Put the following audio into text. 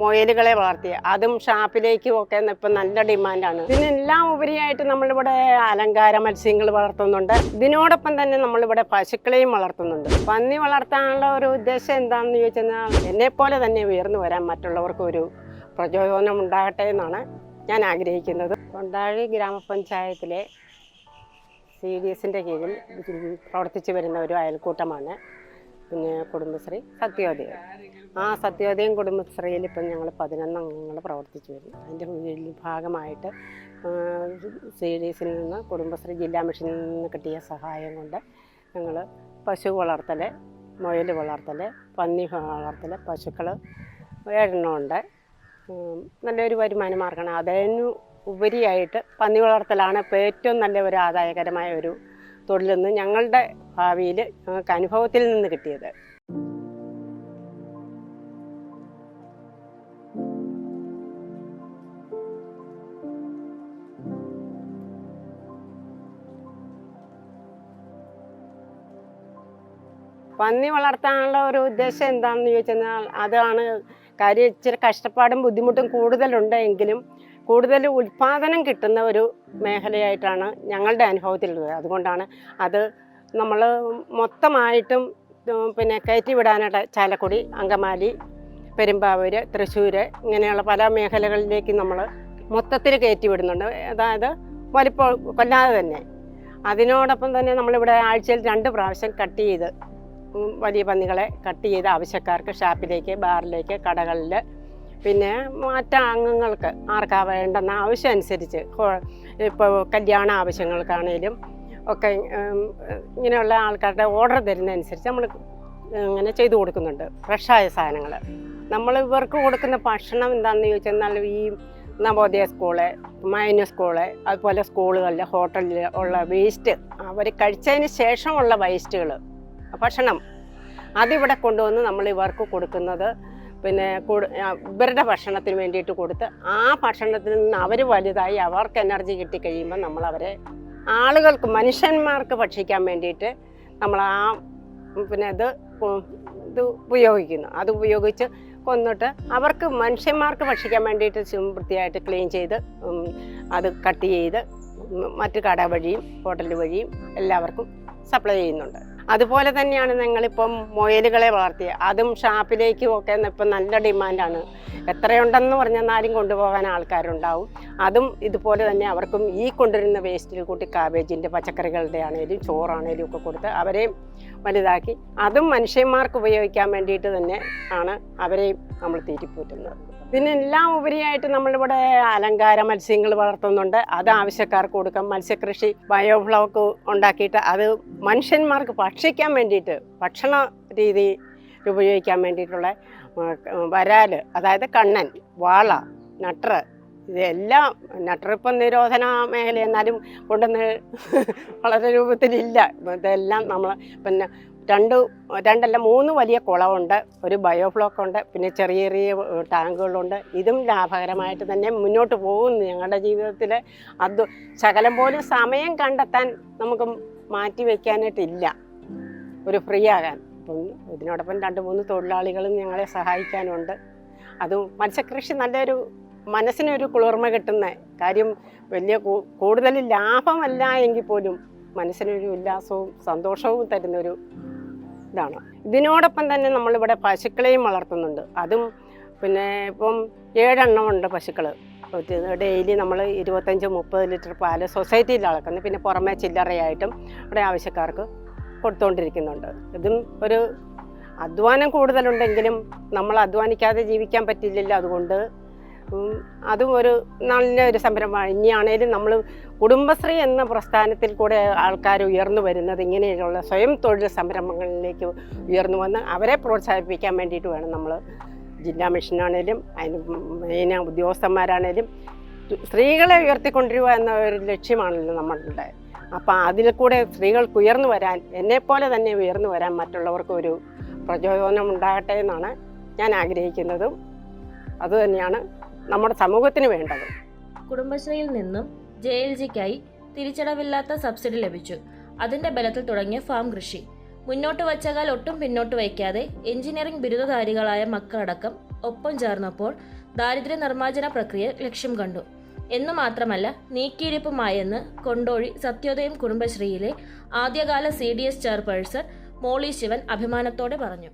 മുയലുകളെ വളർത്തി അതും ഷാപ്പിലേക്കും ഒക്കെ ഇപ്പം നല്ല ഡിമാൻഡാണ്. ഇതിനെല്ലാം ഉപരിയായിട്ട് നമ്മളിവിടെ അലങ്കാര മത്സ്യങ്ങൾ വളർത്തുന്നുണ്ട്. ഇതിനോടൊപ്പം തന്നെ നമ്മളിവിടെ പശുക്കളെയും വളർത്തുന്നുണ്ട്. പന്നി വളർത്താനുള്ള ഒരു ഉദ്ദേശം എന്താണെന്ന് ചോദിച്ചാൽ പോലെ തന്നെ ഉയർന്നു വരാൻ മറ്റുള്ളവർക്ക് ഒരു പ്രചോദനം ഉണ്ടാകട്ടെ എന്നാണ് ഞാൻ ആഗ്രഹിക്കുന്നത്. കൊണ്ടാഴി ഗ്രാമപഞ്ചായത്തിലെ സി ഡി എസിന്റെ കീഴിൽ പ്രവർത്തിച്ചു വരുന്ന ഒരു അയൽക്കൂട്ടമാണ്. പിന്നെ കുടുംബശ്രീ സത്യോദയം. ആ സത്യോദയം കുടുംബശ്രീയിൽ ഇപ്പം ഞങ്ങൾ പതിനൊന്ന് അംഗങ്ങൾ പ്രവർത്തിച്ചു വരുന്നു. അതിന്റെ ഭാഗമായിട്ട് സി ഡി എസിൽ നിന്ന് കുടുംബശ്രീ ജില്ലാ മിഷനിൽ നിന്ന് കിട്ടിയ സഹായം കൊണ്ട് ഞങ്ങൾ പശു വളർത്തൽ മുയൽ വളർത്തൽ പന്നി വളർത്തൽ പശുക്കൾ ഏഴെണ്ണമുണ്ട് നല്ലൊരു വരുമാന മാർഗമാണ്. അതിന് ഉപരിയായിട്ട് പന്നി വളർത്തലാണ് ഇപ്പോൾ ഏറ്റവും നല്ല ഒരു ആദായകരമായ ഒരു തൊഴിലെന്ന് ഞങ്ങളുടെ ഭാവിയിൽ ഞങ്ങൾക്ക് അനുഭവത്തിൽ നിന്ന് കിട്ടിയത്. പന്നി വളർത്താനുള്ള ഒരു ഉദ്ദേശം എന്താണെന്ന് ചോദിച്ചാൽ അതാണ് കാര്യം ഇച്ചിരി കഷ്ടപ്പാടും ബുദ്ധിമുട്ടും കൂടുതലുണ്ട് എങ്കിലും കൂടുതൽ ഉൽപ്പാദനം കിട്ടുന്ന ഒരു മേഖലയായിട്ടാണ് ഞങ്ങളുടെ അനുഭവത്തിലുള്ളത്. അതുകൊണ്ടാണ് അത് നമ്മൾ മൊത്തമായിട്ടും പിന്നെ കയറ്റി വിടാനായിട്ട് ചാലക്കുടി അങ്കമാലി പെരുമ്പാവൂർ തൃശ്ശൂർ ഇങ്ങനെയുള്ള പല മേഖലകളിലേക്ക് നമ്മൾ മൊത്തത്തിൽ കയറ്റി വിടുന്നുണ്ട്. അതായത് വലിപ്പം കൊല്ലാതെ തന്നെ. അതിനോടൊപ്പം തന്നെ നമ്മളിവിടെ ആഴ്ചയിൽ രണ്ട് പ്രാവശ്യം കട്ട് ചെയ്ത് വലിയ പന്നികളെ കട്ട് ചെയ്ത് ആവശ്യക്കാർക്ക് ഷാപ്പിലേക്ക് ബാറിലേക്ക് കടകളിൽ പിന്നെ മറ്റ അംഗങ്ങൾക്ക് ആർക്കാ വേണ്ടെന്ന ആവശ്യം അനുസരിച്ച് ഇപ്പോൾ കല്യാണ ആവശ്യങ്ങൾക്കാണേലും ഒക്കെ ഇങ്ങനെയുള്ള ആൾക്കാരുടെ ഓർഡർ തരുന്നതനുസരിച്ച് നമ്മൾ ഇങ്ങനെ ചെയ്തു കൊടുക്കുന്നുണ്ട് ഫ്രഷായ സാധനങ്ങൾ നമ്മൾ ഇവർക്ക് കൊടുക്കുന്ന ഭക്ഷണം എന്താണെന്ന് ചോദിച്ചാൽ ഈ നവോദയ സ്കൂൾ മൈന സ്കൂൾ അതുപോലെ സ്കൂളുകളിൽ ഹോട്ടലിൽ ഉള്ള വേസ്റ്റ് അവർ കഴിച്ചതിന് ശേഷമുള്ള വേസ്റ്റുകൾ ഭക്ഷണം. അതിവിടെ കൊണ്ടുവന്ന് നമ്മൾ ഇവർക്ക് കൊടുക്കുന്നത് പിന്നെ ഇവരുടെ ഭക്ഷണത്തിന് വേണ്ടിയിട്ട് കൊടുത്ത് ആ ഭക്ഷണത്തിൽ നിന്ന് അവർ വലുതായി അവർക്ക് എനർജി കിട്ടിക്കഴിയുമ്പോൾ നമ്മൾ അവരെ ആളുകൾക്ക് മനുഷ്യന്മാർക്ക് ഭക്ഷിക്കാൻ വേണ്ടിയിട്ട് നമ്മൾ ആ പിന്നെ അത് ഇത് ഉപയോഗിക്കുന്നു. അത് ഉപയോഗിച്ച് കൊന്നിട്ട് അവർക്ക് മനുഷ്യന്മാർക്ക് ഭക്ഷിക്കാൻ വേണ്ടിയിട്ട് വൃത്തിയായിട്ട് ക്ലീൻ ചെയ്ത് അത് കട്ട് ചെയ്ത് മറ്റ് കട വഴിയും ഹോട്ടൽ വഴിയും എല്ലാവർക്കും സപ്ലൈ ചെയ്യുന്നുണ്ട്. അതുപോലെ തന്നെയാണ് ഞങ്ങളിപ്പം മുയലുകളെ വളർത്തിയത് അതും ഷാപ്പിലേക്കും ഒക്കെ ഇപ്പം നല്ല ഡിമാൻഡാണ്. എത്രയുണ്ടെന്ന് പറഞ്ഞെന്നാലും കൊണ്ടുപോകാൻ ആൾക്കാരുണ്ടാവും. അതും ഇതുപോലെ തന്നെ അവർക്കും ഈ കൊണ്ടുവരുന്ന വേസ്റ്റിൽ കൂട്ടി കാബേജിന്റെ പച്ചക്കറികളുടെ ആണേലും ചോറാണേലും ഒക്കെ കൊടുത്ത് അവരെയും വലുതാക്കി. അതും മനുഷ്യന്മാർക്ക് ഉപയോഗിക്കാൻ വേണ്ടിയിട്ട് തന്നെ ആണ് അവരെയും നമ്മൾ തീറ്റിപ്പൂറ്റുന്നത്. ഇതിനെല്ലാം ഉപരിയായിട്ട് നമ്മളിവിടെ അലങ്കാര മത്സ്യങ്ങൾ വളർത്തുന്നുണ്ട്. അത് ആവശ്യക്കാർക്ക് കൊടുക്കാം. മത്സ്യകൃഷി ബയോഫ്ലോക്ക് ഉണ്ടാക്കിയിട്ട് അത് മനുഷ്യന്മാർക്ക് ഭക്ഷിക്കാൻ വേണ്ടിയിട്ട് ഭക്ഷണ രീതി ഉപയോഗിക്കാൻ വേണ്ടിയിട്ടുള്ള വരാൽ അതായത് കണ്ണൻ വാള നട്ടർ ഇതെല്ലാം നട്ടറിപ്പം നിരോധന മേഖല എന്നാലും കൊണ്ടുവന്ന് വളരെ രൂപത്തിലില്ല. ഇതെല്ലാം നമ്മൾ പിന്നെ രണ്ട് രണ്ടല്ല മൂന്ന് വലിയ കുളമുണ്ട്. ഒരു ബയോഫ്ലോക്ക് ഉണ്ട്. പിന്നെ ചെറിയ ചെറിയ ടാങ്കുകളുണ്ട്. ഇതും ലാഭകരമായിട്ട് തന്നെ മുന്നോട്ട് പോകുന്നു ഞങ്ങളുടെ ജീവിതത്തിൽ അത് ശകലം പോലും സമയം കണ്ടെത്താൻ നമുക്ക് മാറ്റി വയ്ക്കാനായിട്ടില്ല ഒരു ഫ്രീ ആകാൻ. ഇതിനോടൊപ്പം രണ്ട് മൂന്ന് തൊഴിലാളികളും ഞങ്ങളെ സഹായിക്കാനുണ്ട്. അത് മത്സ്യകൃഷി നല്ലൊരു മനസ്സിനൊരു കുളിർമ കിട്ടുന്ന കാര്യം. വലിയ കൂടുതൽ ലാഭമല്ല എങ്കിൽ പോലും മനസ്സിനൊരു ഉല്ലാസവും സന്തോഷവും തരുന്നൊരു ഇതാണ്. ഇതിനോടൊപ്പം തന്നെ നമ്മളിവിടെ പശുക്കളെയും വളർത്തുന്നുണ്ട്. അതും പിന്നെ ഇപ്പം ഏഴെണ്ണം ഉണ്ട് പശുക്കൾ ഡെയിലി നമ്മൾ ഇരുപത്തഞ്ച് മുപ്പത് ലിറ്റർ പാൽ സൊസൈറ്റിയിൽ അളക്കുന്നു. പിന്നെ പുറമെ ചില്ലറയായിട്ടും ഇവിടെ ആവശ്യക്കാർക്ക് കൊടുത്തുകൊണ്ടിരിക്കുന്നുണ്ട് ഇതും ഒരു അധ്വാനം കൂടുതലുണ്ടെങ്കിലും നമ്മൾ അധ്വാനിക്കാതെ ജീവിക്കാൻ പറ്റില്ലല്ലോ അതുകൊണ്ട് ഉം, അതും ഒരു നല്ല ഒരു സംരംഭമാണ്. ഇനിയാണേലും നമ്മൾ കുടുംബശ്രീ എന്ന പ്രസ്ഥാനത്തിൽ കൂടെ ആൾക്കാർ ഉയർന്നു വരുന്നത് ഇങ്ങനെയുള്ള സ്വയം തൊഴിൽ സംരംഭങ്ങളിലേക്ക് ഉയർന്നു വന്ന് അവരെ പ്രോത്സാഹിപ്പിക്കാൻ വേണ്ടിയിട്ട് വേണം നമ്മൾ ജില്ലാ മിഷനാണേലും അതിന് മെയിൻ ഉദ്യോഗസ്ഥന്മാരാണേലും സ്ത്രീകളെ ഉയർത്തിക്കൊണ്ടിരിക്കുക എന്ന ഒരു ലക്ഷ്യമാണല്ലോ നമ്മളുടെ അപ്പം അതിൽ കൂടെ സ്ത്രീകൾക്ക് ഉയർന്നു വരാൻ എന്നെപ്പോലെ തന്നെ ഉയർന്നു വരാൻ മറ്റുള്ളവർക്ക് ഒരു പ്രചോദനം ഉണ്ടാകട്ടെ എന്നാണ് ഞാൻ ആഗ്രഹിക്കുന്നതും. അതുതന്നെയാണ് നമ്മുടെ സമൂഹത്തിന് വേണ്ടത്. കുടുംബശ്രീയിൽ നിന്നും ജെ എൽ ജിക്കായി തിരിച്ചടവില്ലാത്ത സബ്സിഡി ലഭിച്ചു. അതിന്റെ ബലത്തിൽ തുടങ്ങിയ ഫാം കൃഷി. മുന്നോട്ട് വച്ചകാൽ ഒട്ടും പിന്നോട്ട് വയ്ക്കാതെ എഞ്ചിനീയറിംഗ് ബിരുദധാരികളായ മക്കളടക്കം ഒപ്പം ചേർന്നപ്പോൾ ദാരിദ്ര്യ നിർമ്മാർജന പ്രക്രിയ ലക്ഷ്യം കണ്ടു. എന്ന് മാത്രമല്ല നീക്കിയിരിപ്പുമായെന്ന് കൊണ്ടോഴി സത്യോദയം കുടുംബശ്രീയിലെ ആദ്യകാല C D S chairperson Molly Shivan അഭിമാനത്തോടെ പറഞ്ഞു.